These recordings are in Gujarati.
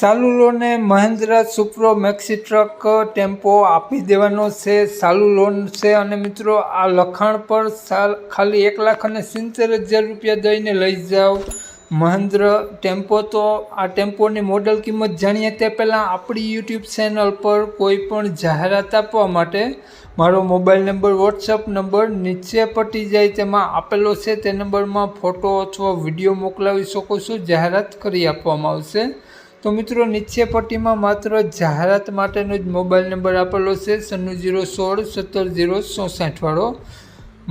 સાલુલોને Mahindra Supro Maxi truck tempo આપી દેવાનો છે. સાલુ લોન છે અને મિત્રો, આ લખાણ પર ખાલી એક લાખ અને સિત્તેર હજાર રૂપિયા દઈને લઈ જાઓ. મહેન્દ્ર ટેમ્પો તો, આ ટેમ્પોની મોડલ કિંમત જાણીએ તે પહેલાં આપણી યુટ્યુબ ચેનલ પર કોઈ પણ જાહેરાત આપવા માટે મારો મોબાઈલ નંબર, વોટ્સઅપ નંબર નીચે પટી જાય તેમાં આપેલો છે. તે નંબરમાં ફોટો અથવા વીડિયો મોકલાવી શકો છો. જાહેરાત કરી આપવામાં આવશે. તો મિત્રો નીચે પટ્ટીમાં માત્ર જાહેરાત માટેનો જ મોબાઈલ નંબર આપેલો છે સન્નું જીરો સોળ સત્તર જીરો ચોસાઠ વાળો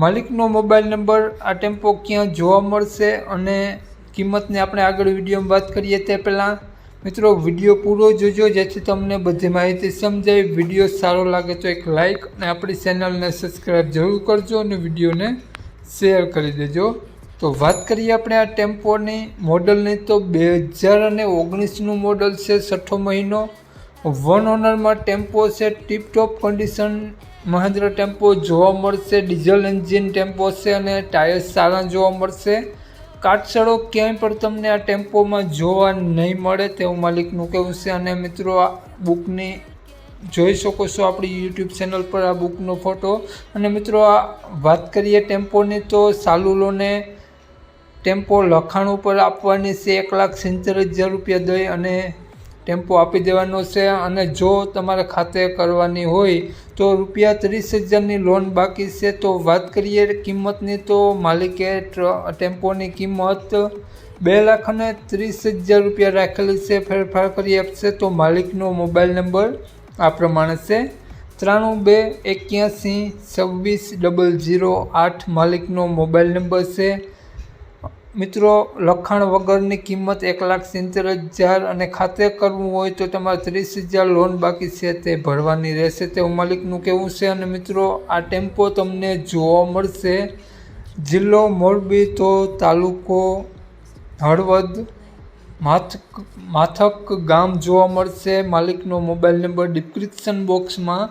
માલિકનો મોબાઈલ નંબર આ ટેમ્પો ક્યાં જોવા મળશે અને કિંમતને આપણે આગળ વિડીયોમાં વાત કરીએ તે પહેલાં. મિત્રો, વીડિયો પૂરો જોજો, જેથી તમને બધી માહિતી સમજાય. વીડિયો સારો લાગે તો એક લાઇક અને આપણી ચેનલને સબસ્ક્રાઈબ જરૂર કરજો અને વિડીયોને શેર કરી દેજો. તો વાત કરીએ આપણે આ ટેમ્પોની મોડલની, તો બે હજાર અને ઓગણીસનું મોડલ છે છઠ્ઠો મહિનો. વન ઓનરમાં ટેમ્પો છે, ટીપટોપ કન્ડિશન મહેન્દ્ર ટેમ્પો જોવા મળશે, ડીઝલ એન્જિન ટેમ્પો છે અને ટાયર્સ સારા જોવા મળશે. કાટસળો ક્યાંય પણ તમને આ ટેમ્પોમાં જોવા નહીં મળે તેવું માલિકનું કહેવું છે. અને મિત્રો, આ બુકની જોઈ શકો છો આપણી યુટ્યુબ ચેનલ પર આ બુકનો ફોટો. અને મિત્રો, આ વાત કરીએ ટેમ્પોની, તો સાલુલોને ટેમ્પો લખાણ ઉપર આપવાની છે એક લાખ સિત્તેર હજાર રૂપિયા દઈ અને ટેમ્પો આપી દેવાનો છે. અને જો તમારે ખાતે કરવાની હોય તો રૂપિયા ત્રીસ હજારની લોન બાકી છે. તો વાત કરીએ કિંમતની તો માલિકે ટેમ્પોની કિંમત બે લાખ અને ત્રીસ હજાર રૂપિયા રાખેલી છે. ફેરફાર કરી આપશે તો માલિકનો મોબાઈલ નંબર આ પ્રમાણે છે. ત્રાણું બે એક્યાસી છવ્વીસ ડબલ જીરો આઠ માલિકનો મોબાઈલ નંબર છે. મિત્રો, લખાણ વગરની કિંમત એક લાખ સિત્તેર હજાર અને ખાતે કરવું હોય તો તમારે ત્રીસ હજાર લોન બાકી છે, તે ભરવાની રહેશે. તેવું માલિકનું કહેવું છે અને મિત્રો, આ ટેમ્પો તમને જોવા મળશે. જિલ્લો મોરબી તો તાલુકો હળવદ માથક માથક ગામ જોવા મળશે. માલિકનો મોબાઈલ નંબર ડિસ્ક્રિપ્શન બોક્સમાં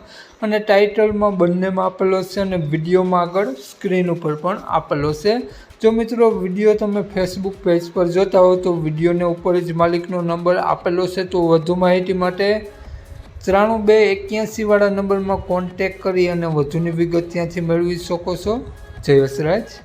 અને ટાઇટલમાં બંનેમાં આપેલો છે અને વિડીયોમાં આગળ સ્ક્રીન ઉપર પણ આપેલો છે. જો મિત્રો વીડિયો તમે ફેસબુક પેજ પર જોતા હો તો વિડીયોને ઉપર જ માલિકનો નંબર આપેલો છે તો વધુ માહિતી માટે ત્રાણું બે એક્યાસીવાળા નંબરમાં કોન્ટેક કરી અને વધુની વિગત ત્યાંથી મેળવી શકો છો. જય વસરાજ